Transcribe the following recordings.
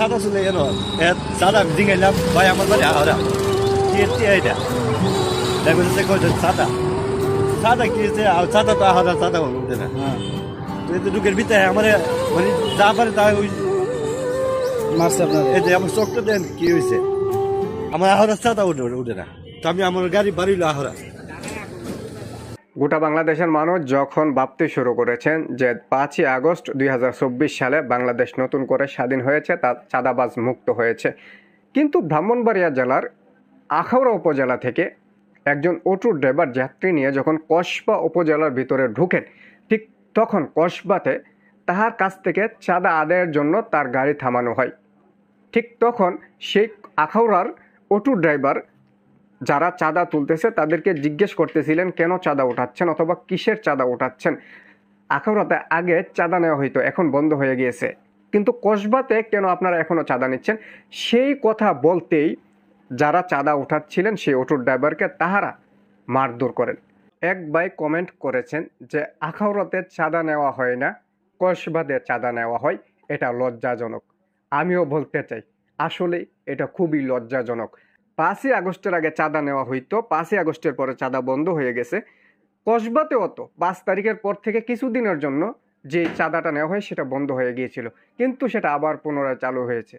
সাদা চলে কেন সাদা আমি জিঙ্গাইলাম ভাই আমার বাড়ি আহরা। কি এটি দেখো যে কইছে সাদা সাদা কি যে সাদা তো আহরা সাদা উঠে না। হ্যাঁ। তো এই তো ঢুকের ভিতরে আমার মানে যা পারে তা ওই মারছে আপনার। এই যে আমার চোখটা দেন কি হয়েছে আমার আহরা সাদা উঠে উঠে না। তো আমি আমার গাড়ি বাড়িলো আহরা গোটা বাংলাদেশের মানুষ যখন ভাবতে শুরু করেছেন যে পাঁচই আগস্ট দুই হাজার চব্বিশ সালে বাংলাদেশ নতুন করে স্বাধীন হয়েছে তা চাঁদাবাজ মুক্ত হয়েছে। কিন্তু ব্রাহ্মণবাড়িয়া জেলার আখাউড়া উপজেলা থেকে একজন অটো ড্রাইভার যাত্রী নিয়ে যখন কসবা উপজেলার ভিতরে ঢুকেন, ঠিক তখন কসবাতে তাহার কাছ থেকে চাঁদা আদায়ের জন্য তার গাড়ি থামানো হয়। ঠিক তখন সেই আখাউড়ার অটো ড্রাইভার যারা চাঁদা তুলতেছে তাদেরকে জিজ্ঞেস করতেছিলেন, কেন চাঁদা উঠাচ্ছেন অথবা কিসের চাঁদা উঠাচ্ছেন আখাউড়াতে আগে চাঁদা নেওয়া হইতো, এখন বন্ধ হয়ে গিয়েছে। কিন্তু কসবাতে কেন আপনারা এখনও চাঁদা নিচ্ছেন? সেই কথা বলতেই যারা চাঁদা উঠাচ্ছিলেন সেই অটোর ড্রাইভারকে তাহারা মারধর করেন। এক ভাই কমেন্ট করেছেন যে আখাউড়াতে চাঁদা নেওয়া হয় না, কসবাতে চাঁদা নেওয়া হয়, এটা লজ্জাজনক। আমিও বলতে চাই, আসলে এটা খুবই লজ্জাজনক। পাঁচই আগস্টের আগে চাঁদা নেওয়া হইতো, পাঁচই আগস্টের পরে চাঁদা বন্ধ হয়ে গেছে। কসবাতেও তো পাঁচ তারিখের পর থেকে কিছুদিনের জন্য যে চাঁদাটা নেওয়া হয় সেটা বন্ধ হয়ে গিয়েছিল। কিন্তু সেটা আবার পুনরায় চালু হয়েছে।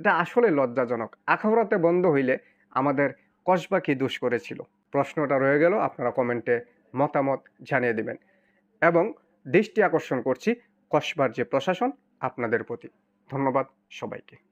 এটা আসলে লজ্জাজনক। আখাউড়াতে বন্ধ হইলে আমাদের কসবা কি দোষ করেছিল? প্রশ্নটা রয়ে গেল, আপনারা কমেন্টে মতামত জানিয়ে দেবেন। এবং দৃষ্টি আকর্ষণ করছি কসবার যে প্রশাসন, আপনাদের প্রতি। ধন্যবাদ সবাইকে।